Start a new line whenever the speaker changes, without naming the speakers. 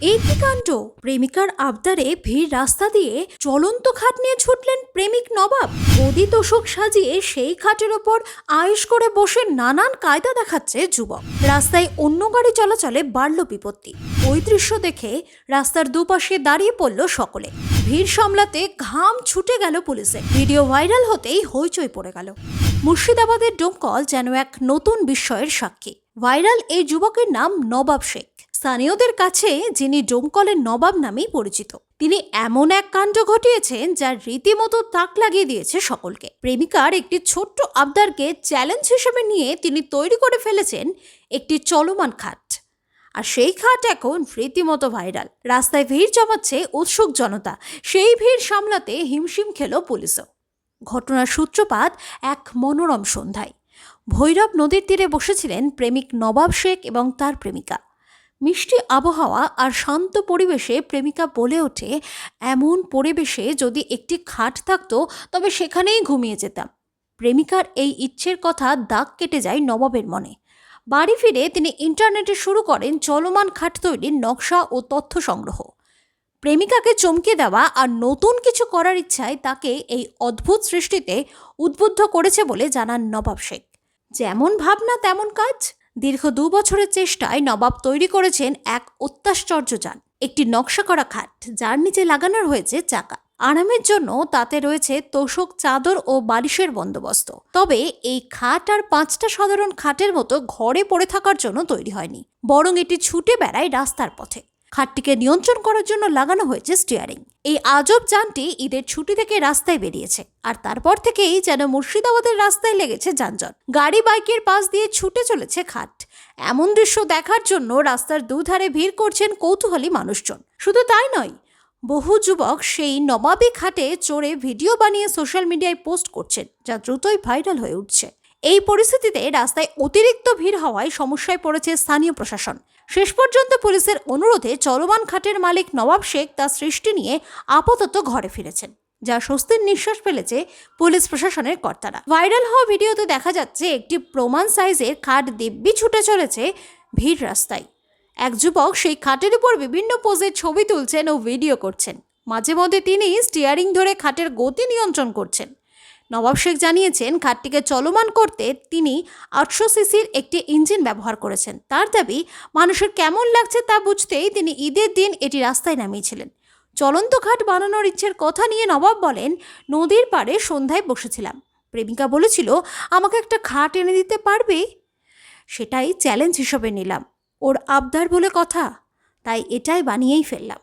এই কি কাণ্ড। প্রেমিকার আবদারে ভিড় রাস্তা দিয়ে চলন্ত খাট নিয়ে ছুটলেন প্রেমিক নবাব। গদি তোষক সাজিয়ে সেই খাটের ওপর আয়েশ করে বসে নানান কায়দা দেখাচ্ছে যুবক। রাস্তায় অন্য গাড়ি চলাচলে বাড়ল বিপত্তি। ওই দৃশ্য দেখে রাস্তার দুপাশে দাঁড়িয়ে পড়ল সকলে। ভিড় সামলাতে ঘাম ছুটে গেল পুলিশে। ভিডিও ভাইরাল হতেই হইচই পড়ে গেল। মুর্শিদাবাদের ডোমকল যেন এক নতুন বিস্ময়ের সাক্ষী। ভাইরাল এই যুবকের নাম নবাব শেখ। স্থানীয়দের কাছে যিনি ডোমকলের নবাব নামেই পরিচিত, তিনি এমন এক কাণ্ড ঘটিয়েছেন যার রীতিমতো তাক লাগিয়ে দিয়েছে সকলকে। প্রেমিকার একটি ছোট্ট আবদারকে চ্যালেঞ্জ হিসেবে নিয়ে তিনি তৈরি করে ফেলেছেন একটি চলমান খাট। আর সেই খাট এখন রীতিমতো ভাইরাল। রাস্তায় ভিড় জমাচ্ছে উৎসুক জনতা, সেই ভিড় সামলাতে হিমশিম খেল পুলিশও। ঘটনার সূত্রপাত এক মনোরম সন্ধ্যায়। ভৈরব নদীর তীরে বসেছিলেন প্রেমিক নবাব শেখ এবং তার প্রেমিকা। মিষ্টি আবহাওয়া আর শান্ত পরিবেশে প্রেমিকা বলে ওঠে, এমন পরিবেশে যদি একটি খাট থাকতো, তবে সেখানেই ঘুমিয়ে যেতাম। প্রেমিকার এই ইচ্ছের কথা দাগ কেটে যায় নবাবের মনে। বাড়ি ফিরে তিনি ইন্টারনেটে শুরু করেন চলমান খাট তৈরির নকশা ও তথ্য সংগ্রহ। প্রেমিকাকে চমকে দেওয়া আর নতুন কিছু করার ইচ্ছায় তাকে এই অদ্ভুত সৃষ্টিতে উদ্বুদ্ধ করেছে বলে জানান নবাব শেখ। যেমন ভাবনা, তেমন কাজ। দীর্ঘ দু বছরের চেষ্টায় নবাব তৈরি করেছেন এক অত্যাশ্চর্য যান। একটি নকশা করা খাট, যার নিচে লাগানো হয়েছে চাকা। আরামের জন্য তাতে রয়েছে তোষক চাদর ও বালিশের বন্দোবস্ত। তবে এই খাট আর পাঁচটা সাধারণ খাটের মতো ঘরে পড়ে থাকার জন্য তৈরি হয়নি। বরং এটি ছুটে বেড়ায় রাস্তার পথে। খাটটিকে নিয়ন্ত্রণ করার জন্য লাগানো হয়েছে স্টিয়ারিং এই আজব যানটি ঈদের ছুটি থেকে রাস্তায় বেরিয়েছে, আর তারপর থেকেই যেন মুর্শিদাবাদের রাস্তায় লেগেছে যানজট। গাড়ি বাইকের পাশ দিয়ে ছুটে চলেছে খাট। এমন দৃশ্য দেখার জন্য রাস্তার দুধারে ভিড় করছেন কৌতূহলী মানুষজন। শুধু তাই নয়, বহু যুবক সেই নবাবী খাটে চড়ে ভিডিও বানিয়ে সোশ্যাল মিডিয়ায় পোস্ট করছেন, যা দ্রুতই ভাইরাল হয়ে উঠছে। এই পরিস্থিতিতে রাস্তায় অতিরিক্ত ভিড় হওয়ায় সমস্যায় পড়েছে স্থানীয় প্রশাসন। শেষ পর্যন্ত পুলিশের অনুরোধে চলমান খাটের মালিক নবাব শেখ তার সৃষ্টি নিয়ে আপাতত ঘরে ফিরেছেন, যা স্বস্তির নিঃশ্বাস ফেলেছে পুলিশ প্রশাসনের কর্তারা। ভাইরাল হওয়া ভিডিওতে দেখা যাচ্ছে একটি প্রমাণ সাইজের খাট দিব্যি ছুটে চলেছে ভিড় রাস্তায়। এক যুবক সেই খাটের উপর বিভিন্ন পোজের ছবি তুলছেন ও ভিডিও করছেন। মাঝে মধ্যে তিনি স্টিয়ারিং ধরে খাটের গতি নিয়ন্ত্রণ করছেন। নবাব শেখ জানিয়েছেন ঘাটটিকে চলমান করতে তিনি আটশো সিসির একটি ইঞ্জিন ব্যবহার করেছেন। তার দাবি, মানুষের কেমন লাগছে তা বুঝতেই তিনি ঈদের দিন এটি রাস্তায় নামিয়েছিলেন। চলন্ত ঘাট বানানোর ইচ্ছের কথা নিয়ে নবাব বলেন, নদীর পাড়ে সন্ধ্যায় বসেছিলাম। প্রেমিকা বলেছিল, আমাকে একটা খাট এনে দিতে পারবে? সেটাই চ্যালেঞ্জ হিসেবে নিলাম। ওর আবদার বলে কথা। তাই এটাই বানিয়েই ফেললাম।